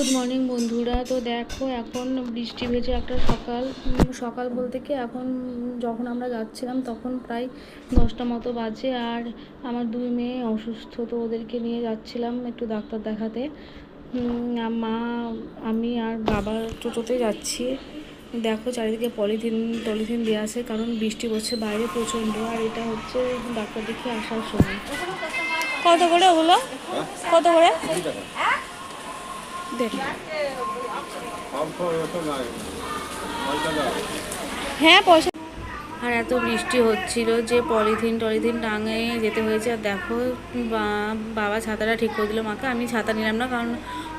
Good morning বন্ধুরা। তো দেখো এখন বৃষ্টি ভেজে একটা সকাল সকাল বলতে কি এখন যখন আমরা যাচ্ছিলাম তখন প্রায় দশটা মতো বাজে আর আমার দুই মেয়ে অসুস্থ তো ওদেরকে নিয়ে যাচ্ছিলাম একটু ডাক্তার দেখাতে। মা আমি আর বাবা টোটোতে যাচ্ছি। দেখো চারিদিকে পলিথিন টলিথিন দেওয়া আছে কারণ বৃষ্টি পড়ছে বাইরে প্রচণ্ড আর এটা হচ্ছে ডাক্তার দেখে আসার সময়। কত করে ওগুলো কত করে? হ্যাঁ পয়সা আর এত বৃষ্টি হচ্ছিল যে পলিথিন টলিথিন টাঙে যেতে হয়েছে। আর দেখো বাবা ছাতাটা ঠিক করে দিল মাকে, আমি ছাতা নিলাম না, কারণ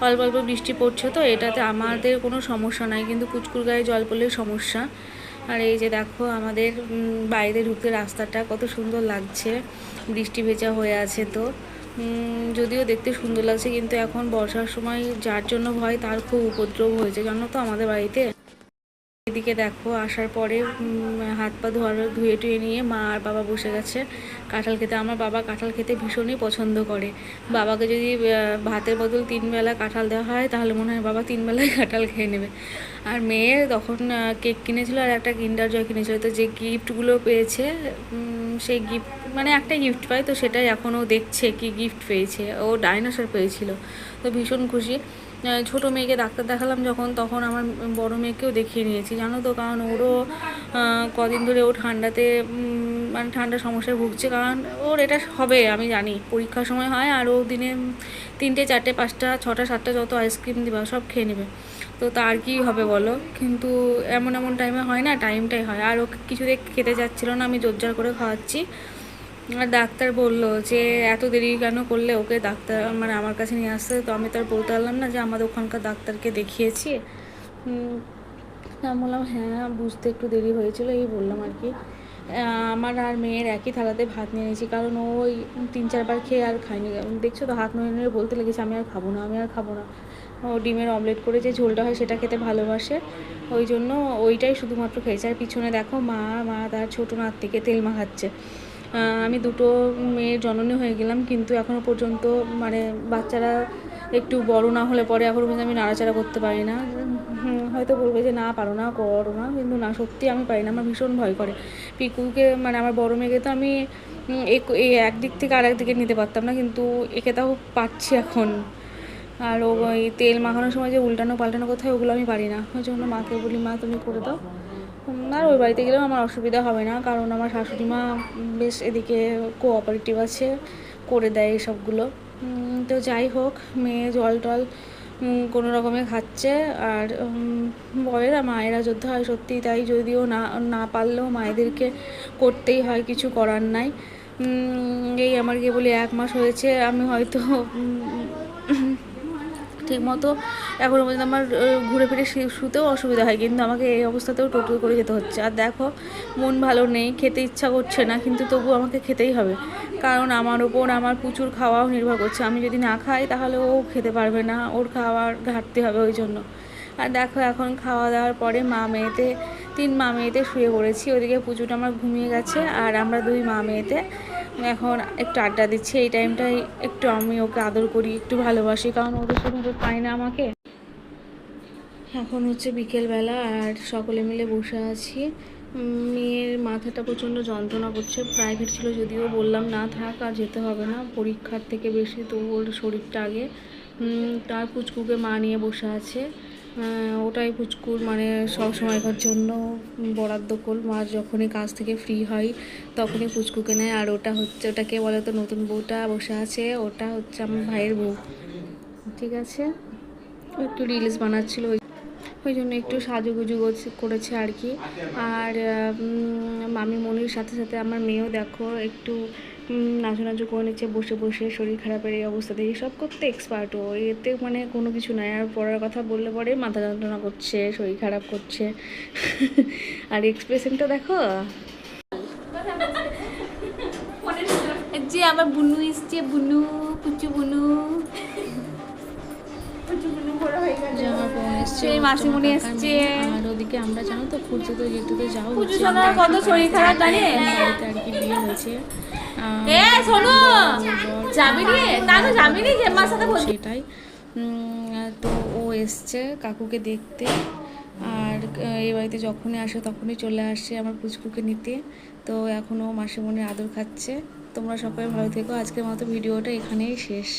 অল্প অল্প বৃষ্টি পড়ছে তো, এটাতে আমাদের কোনো সমস্যা নাই, কিন্তু কুচকুর গায়ে জল পড়লে সমস্যা। আর এই যে দেখো, আমাদের বাইরে ঢুকতে রাস্তাটা কত সুন্দর লাগছে, বৃষ্টি ভেজা হয়ে আছে তো। যদিও দেখতে সুন্দর লাগছে, কিন্তু এখন বর্ষার সময় যার জন্য ভয়, তার খুব উপদ্রব হয়েছে। জানো তো আমাদের বাড়িতে? এদিকে দেখো, আসার পরে হাত পা ধোয়ার ধুয়ে টুয়ে নিয়ে মা আর বাবা বসে গেছে কাঁঠাল খেতে। আমার বাবা কাঁঠাল খেতে ভীষণই পছন্দ করে। বাবাকে যদি ভাতের বদল তিন বেলা কাঁঠাল দেওয়া হয়, তাহলে মনে হয় বাবা তিন বেলায় কাঁঠাল খেয়ে নেবে। আর মেয়ে তখন কেক কিনেছিল আর একটা কিন্ডার জয় কিনেছিল। তো যে গিফটগুলো পেয়েছে সেই গিফট মানে একটা গিফট পায়, তো সেটাই এখন ও দেখছে কি গিফট পেয়েছে। ও ডাইনোসর পেয়েছিল, তো ভীষণ খুশি। ছোট মেয়েকে ডাক্তার দেখালাম যখন, তখন আমার বড় মেয়েকেও দেখিয়ে নিয়েছি। জানো তো? কারণ ওরও কদিন ধরে ও ঠান্ডাতে মানে ঠান্ডার সমস্যায় ভুগছে। কারণ ওর এটা হবে, আমি জানি। পরীক্ষার সময় হয় আর ও দিনে তিনটে, চারটে, পাঁচটা, ছটা, সাতটা যত আইসক্রিম দিবা, সব খেয়ে নেবে। তো তার কি হবে বলো? কিন্তু এমন এমন টাইমে হয় না টাইমটাই হয়। আর ও কিছুতে খেতে যাচ্ছিল না, আমি জোরজার করে খাওয়াচ্ছি। আর ডাক্তার বলল যে, এত দেরি কেন করলে ওকে ডাক্তার মানে আমার কাছে নিয়ে আসতে? তো আমি তো আর বলতে পারলাম না যে, আমাদের ওখানকার ডাক্তারকে দেখিয়েছি। আমি বললাম হ্যাঁ বুঝতে একটু দেরি হয়েছিল, এই বললাম আর কি। আমার আর মেয়ের একই থালাতে ভাত নিয়ে নিয়েছি, কারণ ও ওই তিন চারবার খেয়ে আর খায়নি। দেখছ তো, হাত নড়ে নড়ে বলতে লেগেছে, আমি আর খাব না, আমি আর খাব না। ও ডিমের অমলেট করে যে ঝোলটা হয় সেটা খেতে ভালোবাসে, ওই জন্য ওইটাই শুধুমাত্র খেয়েছে। আর পিছনে দেখো, মা মা, তার ছোটো নাত থেকে তেল মাখাচ্ছে। আমি দুটো মেয়ের জননী হয়ে গেলাম, কিন্তু এখনও পর্যন্ত মানে বাচ্চারা একটু বড় না হলে পরে এখন পর্যন্ত আমি নাড়াচাড়া করতে পারি না। হয়তো বলবে যে না, পারো না, করো না। কিন্তু না, সত্যি আমি পারি না। আমার ভীষণ ভয় করে। পিকুকে মানে আমার বড় মেয়েকে তো আমি এই একদিক থেকে আর একদিকে নিতে পারতাম না। কিন্তু একে তাও পাচ্ছি এখন। আর ও ওই তেল মাখানোর সময় যে উল্টানো পাল্টানো কোথায়, ওগুলো আমি পারি না। ওই জন্য মাকে বলি, মা, তুমি করে দাও। আর ওই বাড়িতে গেলেও আমার অসুবিধা হবে না। কারণ আমার শাশুড়ি মা বেশ এদিকে কোঅপারেটিভ আছে, করে দেয় এসবগুলো তো যাই হোক মেয়ে জল টল কোনো রকমে খাচ্ছে আর বয়েরা মায়েরা যোদ্ধা হয় সত্যি তাই যদিও না না পারলেও মায়েদেরকে করতেই হয় কিছু করার নাই। এই আমার গিয়ে বলি এক মাস হয়েছে আমি হয়তো উম, ঠিক মতো এখনও পর্যন্ত আমার ঘুরে ফিরে শুতেও অসুবিধা হয় কিন্তু আমাকে এই অবস্থাতেও টোটো করে যেতে হচ্ছে। আর দেখো মন ভালো নেই খেতে ইচ্ছা করছে না কিন্তু তবু আমাকে খেতেই হবে। কারণ আমার ওপর আমার প্রচুর খাওয়াও নির্ভর করছে। আমি যদি না খাই তাহলে ও খেতে পারবে না। ওর খাওয়ার ঘাটতি হবে ওই জন্য। আর দেখো এখন খাওয়া দাওয়ার পরে মা মেয়েতে, তিন মা মেয়েতে শুয়ে পড়েছি। ওদিকে পুজোটা আমার ঘুমিয়ে গেছে আর আমরা দুই মা মেয়েতে এখন একটু আড্ডা দিচ্ছি। এই টাইমটাই একটু আমি ওকে আদর করি, একটু ভালোবাসি। কারণ ওদের তো পাই না আমাকে। এখন হচ্ছে বিকেলবেলা আর সকলে মিলে বসে আছি। মেয়ের মাথাটা প্রচণ্ড যন্ত্রণা করছে প্রাইভেট ছিল যদিও বললাম না থাক আর যেতে হবে না, পরীক্ষার থেকে বেশি তো ওর শরীরটা আগে। তার পুচকুকে মা নিয়ে বসে আছে। ওটাই পুচকুর মানে সব সময়কার জন্য বরাদ্দ কল মা যখনই কাজ থেকে ফ্রি হয়, তখনই পুচকুকে নেয়। আর ওটা হচ্ছে, ওটাকে বলে তো নতুন বউটা বসে আছে, ওটা হচ্ছে আমার ভাইয়ের বউ। ঠিক আছে? একটু রিলস বানাচ্ছিল ওই জন্য একটু সাজুগুজু করছে- আর কি। আর মামি মনির সাথে সাথে আমার মেয়েও দেখো, একটু নাচু করে নিচ্ছে, বসে বসে শরীর খারাপের এই অবস্থাতে এইসব করতে এক্সপার্ট ও। এতে মানে কোনো কিছু নাই। আর পড়ার কথা বললে পরে মাথা যন্ত্রণা করছে, শরীর খারাপ করছে। আর এক্সপ্রেশনটা দেখো। যে আমার বুনু এসছে, বুনু, কুচু বুনু। বোন এসছে মাসিমণি এসছে। আর ওদিকে আমরা জানো তো খুঁজতে তো যেতে তো যাও কত শরীর খারাপ জানে? বাড়িতে আর কি বিয়ে হয়েছে। এ শোনো যাবি নি? তা তো যাবি নি সাথে সেটাই। তো ও এসছে কাকুকে দেখতে। আর এই বাড়িতে যখনই আসে তখনই চলে আসে আমার পুচকুকে নিতে। তো এখনও মাসিমণির আদর খাচ্ছে। তোমরা সবাই ভালো থেকো। আজকের মতো ভিডিওটা এখানেই শেষ।